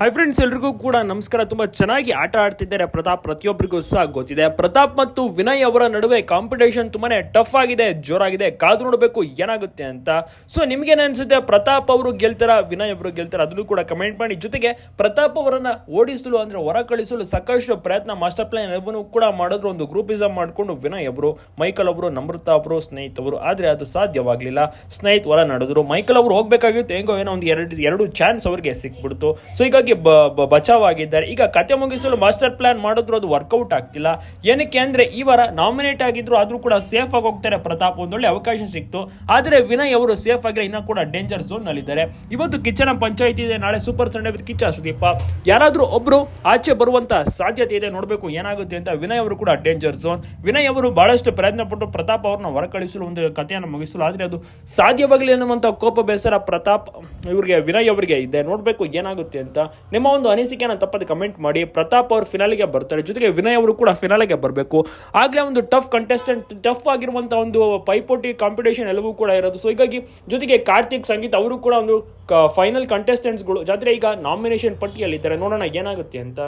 Hi friends ಎಲ್ರಿಗೂ ಕೂಡ ನಮಸ್ಕಾರ. ತುಂಬಾ ಚೆನ್ನಾಗಿ ಆಟ ಆಡ್ತಿದ್ದಾರೆ. ಪ್ರತಾಪ್ ಪ್ರತಿಯೊಬ್ಬರಿಗೂ ಸಹ ಗೊತ್ತಿದೆ. ಪ್ರತಾಪ್ ಮತ್ತು ವಿನಯ್ ಅವರ ನಡುವೆ ಕಾಂಪಿಟೇಷನ್ ತುಂಬಾನೇ ಟಫ್ ಆಗಿದೆ, ಜೋರಾಗಿದೆ. ಕಾದು ನೋಡಬೇಕು ಏನಾಗುತ್ತೆ ಅಂತ. ಸೊ ನಿಮ್ಗೇನು ಅನ್ಸುತ್ತೆ? ಪ್ರತಾಪ್ ಅವರು ಗೆಲ್ತಾರ? ವಿನಯ್ ಅವರು ಗೆಲ್ತಾರ? ಅದನ್ನು ಕೂಡ ಕಮೆಂಟ್ ಮಾಡಿ. ಜೊತೆಗೆ ಪ್ರತಾಪ್ ಅವರನ್ನ ಓಡಿಸಲು ಅಂದ್ರೆ ಹೊರ ಕಳಿಸಲು ಸಾಕಷ್ಟು ಪ್ರಯತ್ನ ಮಾಸ್ಟರ್ ಪ್ಲಾನ್ ಎಲ್ಲವನ್ನೂ ಕೂಡ ಮಾಡಿದ್ರು. ಒಂದು ಗ್ರೂಪಿಸಮ್ ಮಾಡಿಕೊಂಡು ವಿನಯ್ ಅವರು, ಮೈಕಲ್ ಅವರು, ನಮ್ರತಾ ಅವರು, ಸ್ನೇಹಿತ್ ಅವರು. ಆದ್ರೆ ಅದು ಸಾಧ್ಯವಾಗಲಿಲ್ಲ. ಸ್ನೇಹಿತ್ ಹೊರ ನಡೆದ್ರು. ಮೈಕಲ್ ಅವರು ಹೋಗ್ಬೇಕಾಗಿತ್ತು. ಹೆಂಗೋ ಏನೋ ಒಂದು ಎರಡು ಎರಡು ಚಾನ್ಸ್ ಅವರಿಗೆ ಸಿಕ್ಬಿಡ್ತು. ಸೊ ಹೀಗಾಗಿ ಬ- ಬಚಾವ್ ಆಗಿದ್ದಾರೆ ಈಗ ಕತೆ ಮುಗಿಸಲು ಮಾಸ್ಟರ್ ಪ್ಲಾನ್ ಮಾಡಿದ್ರು ಅದು ವರ್ಕೌಟ್ ಆಗ್ತಿಲ್ಲ. ಏನಕ್ಕೆ ಅಂದ್ರೆ ಈ ವಾರ ನಾಮಿನೇಟ್ ಆಗಿದ್ರು ಆದ್ರೂ ಕೂಡ ಸೇಫ್ ಆಗಿ ಹೋಗ್ತಾರೆ ಪ್ರತಾಪ್. ಒಂದೊಳ್ಳೆ ಅವಕಾಶ ಸಿಕ್ತು. ಆದ್ರೆ ವಿನಯ್ ಅವರು ಸೇಫ್ ಆಗಿಲ್ಲ. ಇನ್ನೂ ಕೂಡ ಡೇಂಜರ್ ಝೋನ್ ನಲ್ಲಿದ್ದಾರೆ. ಇವತ್ತು ಕಿಚ್ಚನ ಪಂಚಾಯಿತಿ ಇದೆ. ನಾಳೆ super Sunday with Kichcha Sudeep. ಯಾರಾದರೂ ಒಬ್ರು ಆಚೆ ಬರುವಂತ ಸಾಧ್ಯತೆ ಇದೆ ನೋಡಬೇಕು ಏನಾಗುತ್ತೆ ಅಂತ ವಿನಯ್ ಅವರು ಕೂಡ ಡೇಂಜರ್ ಝೋನ್ ವಿನಯ್ ಅವರು ಬಹಳಷ್ಟು ಪ್ರಯತ್ನ ಪಟ್ಟು ಪ್ರತಾಪ್ ಅವ್ರನ್ನ ಹೊರಕಳಿಸಲು ಒಂದು ಕಥೆಯನ್ನು ಮುಗಿಸಲು ಆದ್ರೆ ಅದು ಸಾಧ್ಯವಾಗಲಿ ಅನ್ನುವಂಥ ಕೋಪ ಬೇಸರ ಪ್ರತಾಪ್ ಇವರಿಗೆ, ವಿನಯ್ ಅವರಿಗೆ ಇದೆ. ನೋಡಬೇಕು ಏನಾಗುತ್ತೆ ಅಂತ. ನಿಮ್ಮ ಒಂದು ಅನಿಸಿಕೆನ ತಪ್ಪದೆ ಕಮೆಂಟ್ ಮಾಡಿ. ಪ್ರತಾಪ್ ಅವರು ಫಿನಾಲಿಗೆ ಬರ್ತಾರೆ. ಜೊತೆಗೆ ವಿನಯ್ ಅವರು ಕೂಡ ಫಿನಾಲಿಗೆ ಬರಬೇಕು. ಆಗಲೇ ಒಂದು ಟಫ್ ಕಂಟೆಸ್ಟೆಂಟ್ ಟಫ್ ಆಗಿರುವಂಥ ಒಂದು ಪೈಪೋಟಿ ಕಾಂಪಿಟೇಷನ್ ಎಲ್ಲವೂ ಕೂಡ ಇರೋದು. ಸೊ ಹೀಗಾಗಿ ಜೊತೆಗೆ ಕಾರ್ತಿಕ್, ಸಂಗೀತ್ ಅವರು ಕೂಡ ಒಂದು ಫೈನಲ್ ಕಂಟೆಸ್ಟೆಂಟ್ಸ್ಗಳು ಜಾತ್ರೆ ಈಗ ನಾಮಿನೇಷನ್ ಪಟ್ಟಿಯಲ್ಲಿದ್ದಾರೆ. ನೋಡೋಣ ಏನಾಗುತ್ತೆ ಅಂತ.